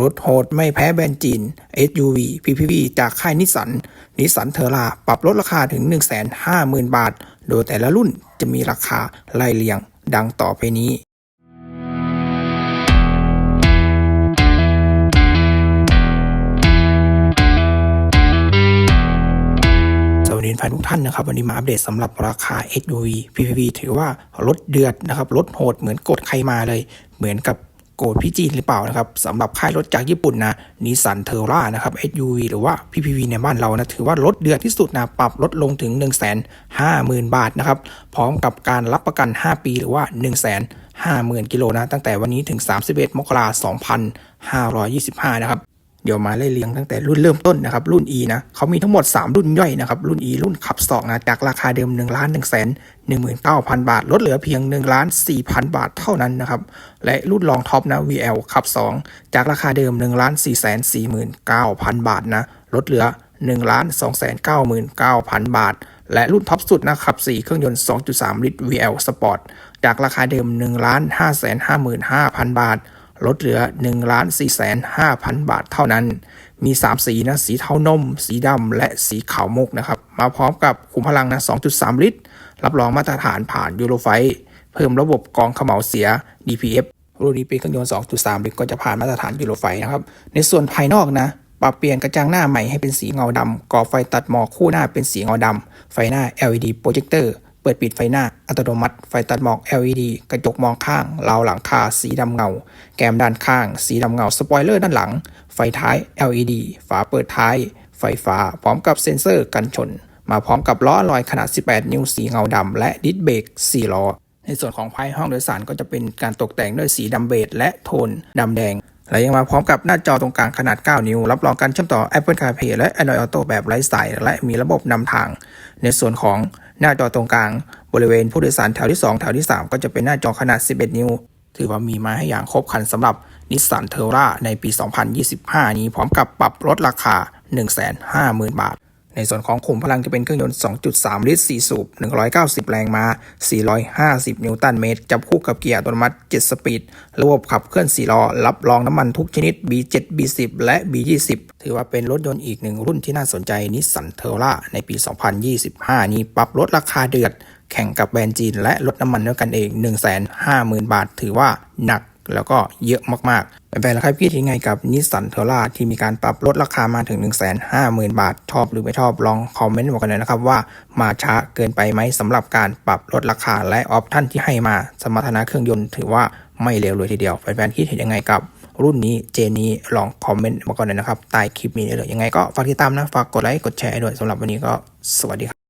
รถโหดไม่แพ้แบรนด์จีน SUV PPV จากค่ายนิสสัน นิสสันเทอร่าปรับลดราคาถึง 150,000 บาท โดยแต่ละรุ่นจะมีราคาไล่เลียงดังต่อไปนี้สวัสดีแฟนทุกท่านนะครับ วันนี้มาอัปเดตสำหรับราคา SUV PPV ถือว่ารถเดือดนะครับรถโหดเหมือนกดใครมาเลย เหมือนกับ โกดพี่จีนหรือเปล่านะครับสำหรับค่ายรถจากญี่ปุ่นนะนิสสันเทอร่านะครับ SUV หรือว่า PPV ในบ้านเรานะถือว่าลดเดือนที่สุดนะปรับลดลงถึง 1 5 0 0 0 0 บาทนะครับพร้อมกับการรับประกัน 5 ปีหรือว่า1 5 0 0 0 0 กิโลนะตั้งแต่วันนี้ถึง 31 มกราคม 2525 นะครับ เดี๋ยวมาไล่เรียงตั้งแต่รุ่นเริ่มต้นนะครับ รุ่น E นะเขามีทั้งหมด 3 รุ่นย่อยนะครับ รุ่น E รุ่นขับสองนะจากราคาเดิม1ล้าน1แสน19,000 บาท ลดเหลือเพียง1ล้าน4,000 บาทเท่านั้นนะครับ และรุ่นรองท็อปนะ VL ขับ 2 จากราคาเดิม1ล้าน4แสน49,000 บาทนะลดเหลือ1ล้าน2แสน99,000 บาท และรุ่นท็อปสุดนะขับ4เครื่องยนต์ 2.3 ลิตร VL Sport จากราคาเดิม1ล้าน5แสน55,000 บาท ลดเหลือ1ล้าน4แสน5,000 บาทเท่านั้น มี 3 สีนะ สีเทานม สีดำ และสีขาวมุกนะครับ มาพร้อมกับขุมพลังนะ 2.3 ลิตร รับรองมาตรฐานผ่านยูโรไฟ เพิ่มระบบกรองเขม่าวเสีย DPF รุ่นนี้เป็นเครื่องยนต์ 2.3 ลิตรก็จะผ่านมาตรฐานยูโรไฟนะครับ ในส่วนภายนอกนะปรับเปลี่ยนกระจังหน้าใหม่ให้เป็นสีเงาดำก่อไฟตัดหมอกคู่หน้าเป็นสีเงาดำ ไฟหน้า LED โปรเจคเตอร์ ปิดปิดไฟหน้า อัตโนมัติ ไฟตัดหมอก LED กระจกมองข้าง ราวหลังคา สีดำเงา แกมด้านข้าง สีดำเงา สปอยเลอร์ด้านหลัง ไฟท้าย LED ฝาเปิดท้าย ไฟฟ้า พร้อมกับเซ็นเซอร์กันชน มาพร้อมกับล้อลอยขนาด 18 นิ้ว สีเงาดำ และดิสเบรก4ล้อ ในส่วนของภายห้องโดยสารก็จะเป็นการตกแต่งด้วยสีดำเบจและโทนดำแดง และยังมาพร้อมกับหน้าจอตรงกลางขนาด 9 นิ้ว รับรองการเชื่อมต่อ Apple CarPlay และ Android Auto แบบไร้สาย และมีระบบนำทาง ในส่วนของหน้าจอตรงกลาง บริเวณผู้โดยสารแถวที่ 2 แถวที่ 3 ก็จะเป็นหน้าจอขนาด 11 นิ้ว ถือว่ามีมาให้อย่างครบครันสำหรับนิสสันเทอร่าในปี 2025 นี้พร้อมกับปรับลดราคา 150,000 บาท ในส่วนของขุมพลังจะเป็นเครื่องยนต์ 2.3 ลิตร 4 สูบ 190 แรงม้า 450 นิวตันเมตร จับคู่กับเกียร์อัตโนมัติ 7 สปีด ระบบขับเคลื่อน 4 ล้อ รับรองน้ำมันทุกชนิด B7 B10 และ B20 ถือว่าเป็นรถยนต์อีกหนึ่งรุ่นที่น่าสนใจนิสสันเทอร่าในปี 2025 นี้ปรับลดราคาเดือด แข่งกับแบรนด์จีนและลดน้ำมันด้วยกันเอง 150,000 บาท ถือว่าหนักแล้วก็เยอะมากๆ เป็นแฟนๆแล้วครับคิดยังไงกับนิสสันเทอร่าที่มีการปรับลดราคามาถึง 150,000 บาทชอบหรือไม่ชอบลองคอมเมนต์บอกกันหน่อยนะครับว่ามาช้าเกินไปไหมสำหรับการปรับลดราคาและออปชั่นที่ให้มาสมรรถนะเครื่องยนต์ถือว่าไม่เลวเลยทีเดียวแฟนๆคิดเห็นยังไงกับรุ่นนี้เจนี้ลองคอมเมนต์มาก่อนหน่อยนะครับใต้คลิปนี้เลยยังไงก็ฝากติดตามนะ ฝากกดไลค์ กดแชร์ด้วยสำหรับวันนี้ก็สวัสดีครับ